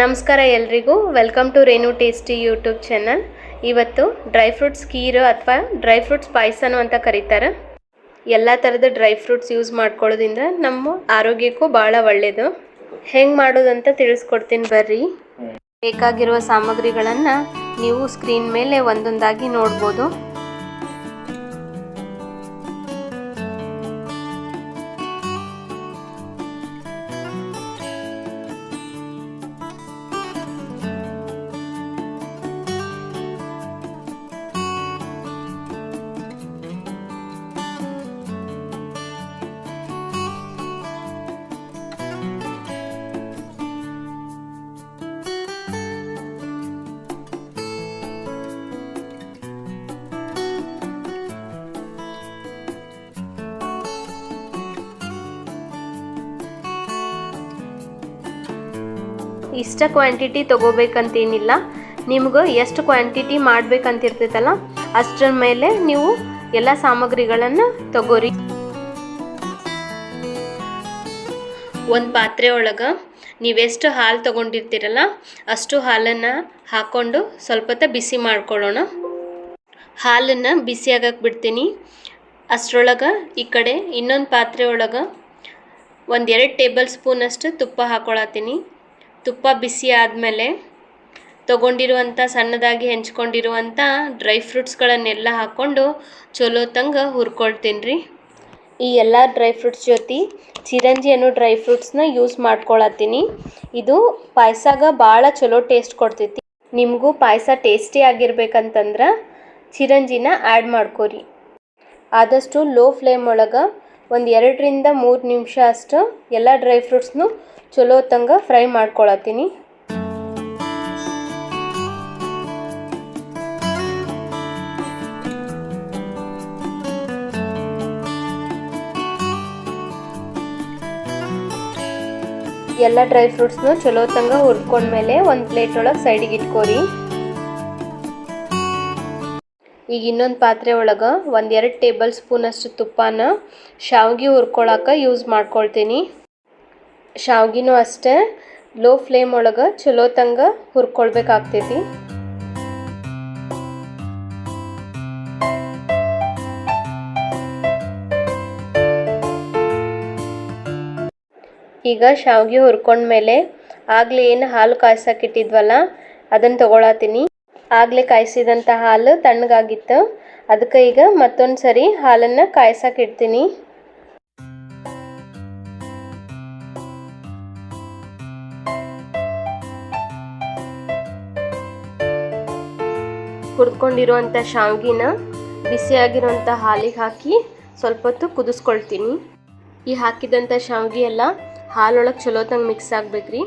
ನಮಸ್ಕಾರ ಎಲ್ರಿಗೂ. Welcome to Renu tasty YouTube channel ಇವತ್ತು ಡ್ರೈ ಫ್ರೂಟ್ಸ್ ಕೀರು ಅಥವಾ ಡ್ರೈ ಫ್ರೂಟ್ಸ್ ಪಾಯಸನು ಅಂತ ಕರೀತಾರೆ. ಎಲ್ಲ ಥರದ ಡ್ರೈ ಫ್ರೂಟ್ಸ್ ಯೂಸ್ ಮಾಡ್ಕೊಳ್ಳೋದ್ರಿಂದ ನಮ್ಮ ಆರೋಗ್ಯಕ್ಕೂ ಭಾಳ ಒಳ್ಳೆಯದು ಹೆಂಗೆ ಮಾಡೋದಂತ ತಿಳಿಸ್ಕೊಡ್ತೀನಿ ಬರ್ರಿ. ಬೇಕಾಗಿರುವ ಸಾಮಗ್ರಿಗಳನ್ನು ನೀವು ಸ್ಕ್ರೀನ್ ಮೇಲೆ ಒಂದೊಂದಾಗಿ ನೋಡ್ಬೋದು. ಇಷ್ಟ ಕ್ವಾಂಟಿಟಿ ತೊಗೋಬೇಕಂತೇನಿಲ್ಲ. ನಿಮ್ಗೆ ಎಷ್ಟು ಕ್ವಾಂಟಿಟಿ ಮಾಡ್ಬೇಕಂತಿರ್ತೈತಲ್ಲ, ಅಷ್ಟರ ಮೇಲೆ ನೀವು ಎಲ್ಲ ಸಾಮಗ್ರಿಗಳನ್ನು ತಗೋರಿ. ಒಂದು ಪಾತ್ರೆ ಒಳಗೆ ನೀವೆಷ್ಟು ಹಾಲು ತೊಗೊಂಡಿರ್ತೀರಲ್ಲ, ಅಷ್ಟು ಹಾಲನ್ನು ಹಾಕ್ಕೊಂಡು ಸ್ವಲ್ಪ ಹೊತ್ತು ಬಿಸಿ ಮಾಡ್ಕೊಳ್ಳೋಣ. ಹಾಲನ್ನು ಬಿಸಿ ಆಗಕ್ಕೆ ಬಿಡ್ತೀನಿ. ಅಷ್ಟರೊಳಗೆ ಈ ಕಡೆ ಇನ್ನೊಂದು ಪಾತ್ರೆ ಒಳಗೆ ಒಂದು ಎರಡು ಟೇಬಲ್ ಸ್ಪೂನಷ್ಟು ತುಪ್ಪ ಹಾಕ್ಕೊಳತ್ತೀನಿ ತುಪ್ಪ ಬಿಸಿ ಆದಮೇಲೆ ತಗೊಂಡಿರುವಂಥ ಸಣ್ಣದಾಗಿ ಹೆಂಚ್ಕೊಂಡಿರುವಂಥ ಡ್ರೈ ಫ್ರೂಟ್ಸ್ಗಳನ್ನೆಲ್ಲ ಹಾಕ್ಕೊಂಡು ಚಲೋ ತಂಗ ಹುರ್ಕೊಳ್ತೀನಿ ರೀ ಈ ಎಲ್ಲ ಡ್ರೈ ಫ್ರೂಟ್ಸ್ ಜೊತೆ ಚಿರಂಜಿ ಅನ್ನೋ ಡ್ರೈ ಫ್ರೂಟ್ಸ್ನ ಯೂಸ್ ಮಾಡ್ಕೊಳತ್ತೀನಿ. ಇದು ಪಾಯಸಾಗ ಭಾಳ ಚಲೋ ಟೇಸ್ಟ್ ಕೊಡ್ತೈತಿ. ನಿಮಗೂ ಪಾಯಸ ಟೇಸ್ಟಿ ಆಗಿರ್ಬೇಕಂತಂದ್ರೆ ಚಿರಂಜಿನ ಆ್ಯಡ್ ಮಾಡ್ಕೋರಿ. ಆದಷ್ಟು ಲೋ ಫ್ಲೇಮ್ ಒಳಗೆ ಒಂದು ಎರಡರಿಂದ ಮೂರು ನಿಮಿಷ ಅಷ್ಟು ಎಲ್ಲ ಡ್ರೈ ಫ್ರೂಟ್ಸ್ನು ಚಲೋ ತಂಗ ಫ್ರೈ ಮಾಡ್ಕೊಳತ್ತೀನಿ. ಎಲ್ಲ ಡ್ರೈ ಫ್ರೂಟ್ಸ್ನು ಚಲೋ ತಂಗ ಹುರ್ಕೊಂಡ್ಮೇಲೆ ಒಂದು ಪ್ಲೇಟ್ ಒಳಗೆ ಸೈಡಿಗೆ ಇಟ್ಕೋರಿ. ಈಗ ಇನ್ನೊಂದು ಪಾತ್ರೆ ಒಳಗೆ ಒಂದು ಎರಡು ಟೇಬಲ್ ಸ್ಪೂನಷ್ಟು ತುಪ್ಪನ ಶಾವ್ಗೆ ಹುರ್ಕೊಳಕ್ಕೆ ಯೂಸ್ ಮಾಡ್ಕೊಳ್ತೀನಿ. ಶಾವ್ಗಿನೂ ಅಷ್ಟೇ. ಲೋ ಫ್ಲೇಮ್ ಒಳಗೆ ಚಲೋ ತಂಗ ಹುರ್ಕೊಳ್ಬೇಕಾಗ್ತೈತಿ. ಈಗ ಶಾವ್ಗೆ ಹುರ್ಕೊಂಡ್ಮೇಲೆ ಆಗಲೇ ಏನು ಹಾಲು ಕಾಯ್ಸಕ್ಕಿಟ್ಟಿದ್ವಲ್ಲ ಅದನ್ನು ತಗೊಳತ್ತೀನಿ ಆಗಲೇ ಕಾಯಿಸಿದಂಥ ಹಾಲು ತಣ್ಣಗಾಗಿತ್ತು. ಅದಕ್ಕೆ ಈಗ ಮತ್ತೊಂದು ಸರಿ ಹಾಲನ್ನು ಕಾಯ್ಸಕ್ಕೆ ಹುರ್ಕೊಂಡಿರುವಂಥ ಶಾವಿಗೆನ ಬಿಸಿಯಾಗಿರುವಂಥ ಹಾಲಿಗೆ ಹಾಕಿ ಸ್ವಲ್ಪ ಹೊತ್ತು ಕುದಿಸ್ಕೊಳ್ತೀನಿ. ಈ ಹಾಕಿದಂಥ ಶಾವಿಗೆ ಎಲ್ಲ ಹಾಲೊಳಗೆ ಚಲೋ ತಂಗ ಮಿಕ್ಸ್ ಆಗಬೇಕ್ರಿ.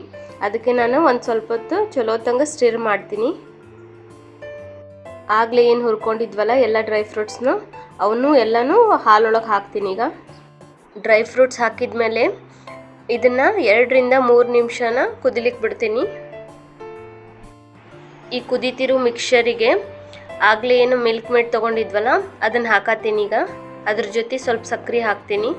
ಅದಕ್ಕೆ ನಾನು ಒಂದು ಸ್ವಲ್ಪ ಹೊತ್ತು ಚಲೋ ತಂಗ ಸ್ಟಿರ್ ಮಾಡ್ತೀನಿ. ಆಗಲೇ ಏನು ಹುರ್ಕೊಂಡಿದ್ವಲ್ಲ ಎಲ್ಲ ಡ್ರೈ ಫ್ರೂಟ್ಸ್ನು ಅವನ್ನೂ ಎಲ್ಲನೂ ಹಾಲೊಳಗೆ ಹಾಕ್ತೀನಿ ಈಗ. ಡ್ರೈ ಫ್ರೂಟ್ಸ್ ಹಾಕಿದ್ಮೇಲೆ ಇದನ್ನು ಎರಡರಿಂದ ಮೂರು ನಿಮಿಷನ ಕುದಿಲಿಕ್ಕೆ ಬಿಡ್ತೀನಿ. ಈ ಕುದಿತಿರೋ ಮಿಕ್ಸರಿಗೆ ಆಗಲೇ ಏನು ಮಿಲ್ಕ್ ಮೇಡ್ ತೊಗೊಂಡಿದ್ವಲ್ಲ, ಅದನ್ನು ಹಾಕತ್ತೀನಿ ಈಗ. ಅದ್ರ ಜೊತೆ ಸ್ವಲ್ಪ ಸಕ್ಕರೆ ಹಾಕ್ತೀನಿ.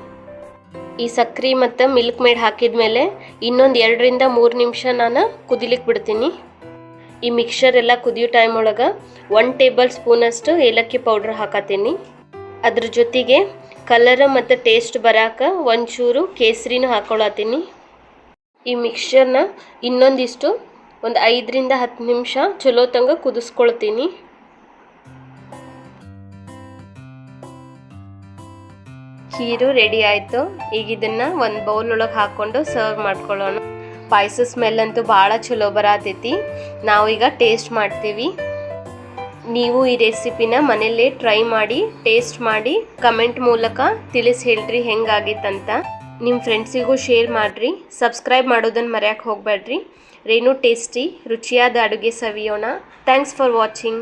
ಈ ಸಕ್ಕರೆ ಮತ್ತು ಮಿಲ್ಕ್ ಮೇಡ್ ಹಾಕಿದ್ಮೇಲೆ ಇನ್ನೊಂದು ಎರಡರಿಂದ ಮೂರು ನಿಮಿಷ ನಾನು ಕುದಿಲಿಕ್ಕೆ ಬಿಡ್ತೀನಿ. ಈ ಮಿಕ್ಸರ್ ಎಲ್ಲ ಕುದಿಯೋ ಟೈಮ್ ಒಳಗೆ ಒನ್ ಟೇಬಲ್ ಸ್ಪೂನಷ್ಟು ಏಲಕ್ಕಿ ಪೌಡ್ರ್ ಹಾಕತ್ತೀನಿ. ಅದ್ರ ಜೊತೆಗೆ ಕಲರ್ ಮತ್ತು ಟೇಸ್ಟ್ ಬರಾಕ ಒಂಚೂರು ಕೇಸರಿನೂ ಹಾಕೊಳತ್ತೀನಿ. ಈ ಮಿಕ್ಸರ್ನ ಇನ್ನೊಂದಿಷ್ಟು ಒಂದು ಐದರಿಂದ ಹತ್ತು ನಿಮಿಷ ಚಲೋ ತಂಗ ಕುದಿಸ್ಕೊಳ್ತೀನಿ. ಖೀರು ರೆಡಿ ಆಯಿತು. ಈಗ ಇದನ್ನು ಒಂದು ಬೌಲ್ ಒಳಗೆ ಹಾಕ್ಕೊಂಡು ಸರ್ವ್ ಮಾಡ್ಕೊಳ್ಳೋಣ. ಪಾಯಸ ಸ್ಮೆಲ್ ಅಂತೂ ಭಾಳ ಚಲೋ ಬರತೈತಿ. ನಾವು ಈಗ ಟೇಸ್ಟ್ ಮಾಡ್ತೀವಿ. ನೀವು ಈ ರೆಸಿಪಿನ ಮನೆಯಲ್ಲೇ ಟ್ರೈ ಮಾಡಿ ಟೇಸ್ಟ್ ಮಾಡಿ ಕಮೆಂಟ್ ಮೂಲಕ ತಿಳಿಸಿ ಹೇಳ್ರಿ ಹೆಂಗಾಗಿತ್ತಂತ ನಿಮ್ಮ ಫ್ರೆಂಡ್ಸಿಗೂ ಶೇರ್ ಮಾಡಿರಿ. ಸಬ್ಸ್ಕ್ರೈಬ್ ಮಾಡೋದನ್ನು ಮರೆಯೋಕೆ ಹೋಗಬೇಡ್ರಿ ರೇಣು ಟೇಸ್ಟಿ ರುಚಿಯಾದ ಅಡುಗೆ ಸವಿಯೋಣ. Thanks for watching